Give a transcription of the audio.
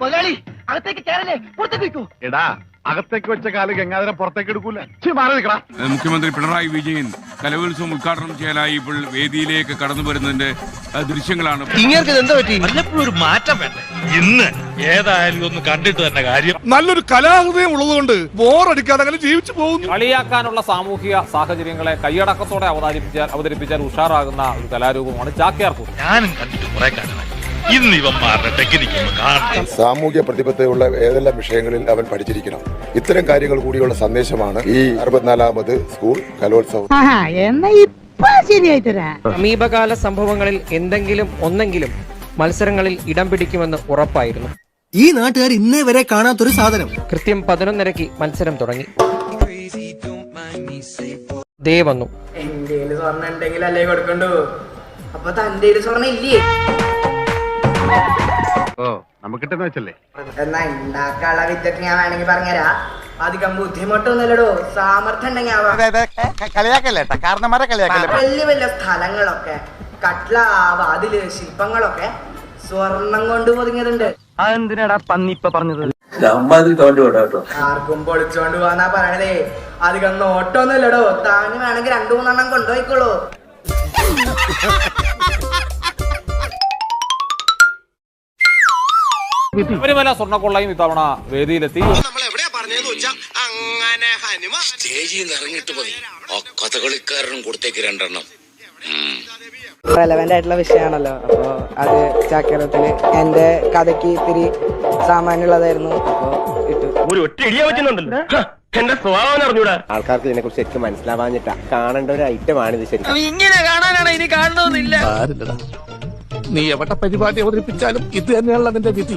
മുതലാളി അകത്തേക്ക് കയറല്ലേ പുറത്തേക്ക് വെക്കൂ എടാ അകത്തേക്ക് വെച്ച കാൽ ഗംഗാധരം പുറത്തേക്ക് എടുക്കൂല. ചി, മാറി നിൽക്കടാ. മുഖ്യമന്ത്രി പിണറായി വിജയൻ കലോത്സവം ഉദ്ഘാടനം ചെയ്യാനായി ഇപ്പോൾ വേദിയിലേക്ക് കടന്നു വരുന്നതിന്റെ ദൃശ്യങ്ങളാണ്. വല്ലപ്പോഴും ഒരു മാറ്റം വേണ്ടേ? ഇന്ന് ഏതായാലും ഒന്ന് കണ്ടിട്ട് തന്നെ കാര്യം. നല്ലൊരു കലാഹൃദയം ഉള്ളതുകൊണ്ട് ബോറടിക്കാതെ അങ്ങനെ ജീവിച്ചു പോകുന്നു. കളിയാക്കാനുള്ള സാമൂഹിക സാഹചര്യങ്ങളെ കൈയടക്കത്തോടെ അവതരിപ്പിച്ചാൽ അവതരിപ്പിച്ചാൽ ഉഷാറാകുന്ന ഒരു കലാരൂപമാണ് ചാക്യാർകൂത്ത്. ഞാനും കണ്ടിട്ട് കുറെ കാലമായി. ഇന്ന് ഇവന്മാരുടെ ടെക്നിക്ക് കാണണം. സാമൂഹ്യ പ്രതിബദ്ധതയുള്ള ഏതെല്ലാം വിഷയങ്ങളിൽ അവൻ പഠിച്ചിരിക്കണം. ഇത്തരം കാര്യങ്ങൾ കൂടിയുള്ള സന്ദേശമാണ് ഈ അറുപത്തിനാലാമത് സ്കൂൾ കലോത്സവം. എന്നാ ഇപ്പൊ ശരിയായി സമീപകാല സംഭവങ്ങളിൽ എന്തെങ്കിലും ഒന്നെങ്കിലും മത്സരങ്ങളിൽ ഇടം പിടിക്കുമെന്ന് ഉറപ്പായിരുന്നു. ഈ നാട്ടുകാർ ഇന്നേ വരെ കാണാത്തൊരു സാധനം. കൃത്യം പതിനൊന്നരക്ക് മത്സരം തുടങ്ങി. ദേ വന്നു. എന്റെ സ്വർണം ഉണ്ടെങ്കിൽ അല്ലേ കൊടുക്കണ്ടു? അപ്പൊ തന്റെ സ്വർണം ഇല്ലേ? ഓ നമുക്കിട്ടെന്ന് വെച്ചല്ലേ? എന്നാ ഉണ്ടാക്കാനുള്ള വിദ്യൊക്കെ ഞാൻ വേണമെങ്കിൽ പറഞ്ഞുതരാ. അധികം ബുദ്ധിമുട്ടൊന്നുമില്ലടോ. സാമർത്ഥ്യം ഉണ്ടെങ്കിൽ ആവാം. വലിയ വലിയ സ്ഥലങ്ങളൊക്കെ കട്ട്ല വാതിൽ ശില്പങ്ങളൊക്കെ സ്വർണം കൊണ്ട് പൊതിഞ്ഞതുണ്ട്. അതെന്തിനാടാ പന്നി ഇപ്പൊ പറഞ്ഞത്? ആർക്കും പൊളിച്ചോണ്ട് പോവാന്നാ പറയണതേ. അധികം നോട്ടൊന്നുമില്ലടോ. താന് വേണമെങ്കിൽ രണ്ടു മൂന്നെണ്ണം കൊണ്ടുപോയിക്കോളൂ. ശബരിമല സ്വർണക്കൊള്ളയും ഇത്തവണ വേദിയിലെത്തി. സ്റ്റേജിൽ നിന്ന് ഇറങ്ങിയിട്ട് മതി. ആ കഥകളിക്കാരനും കൊടുത്തേക്ക് രണ്ടെണ്ണം. റെലവെന്റ് ആയിട്ടുള്ള വിഷയമാണല്ലോ. അപ്പോ അത് ചാക്കരത്തിന് എന്റെ കഥയ്ക്ക് ഇത്തിരി സാമാന്യമുള്ളതായിരുന്നു. അപ്പോ ഇട്ടു. ഒരു ഒറ്റ ഇടിയാ പറ്റുന്നുണ്ടല്ലോ. എന്റെ സ്വഭാവം അറിഞ്ഞൂടാ. ആൾക്കാർക്ക് ഇതിനെ കുറിച്ച് ശരിക്കും മനസ്സിലാവാഞ്ഞിട്ടാ. കാണേണ്ട ഒരു ഐറ്റം ആണ് ഇത് ശരിക്കും. ഇങ്ങനെ കാണാനാണ് ഇനി കാണണമെന്നില്ല. നീ എവിടെ പരിപാടി അവതരിപ്പിച്ചാലും ഇത് തന്നെയാണല്ലോ അതിന്റെ വിധി.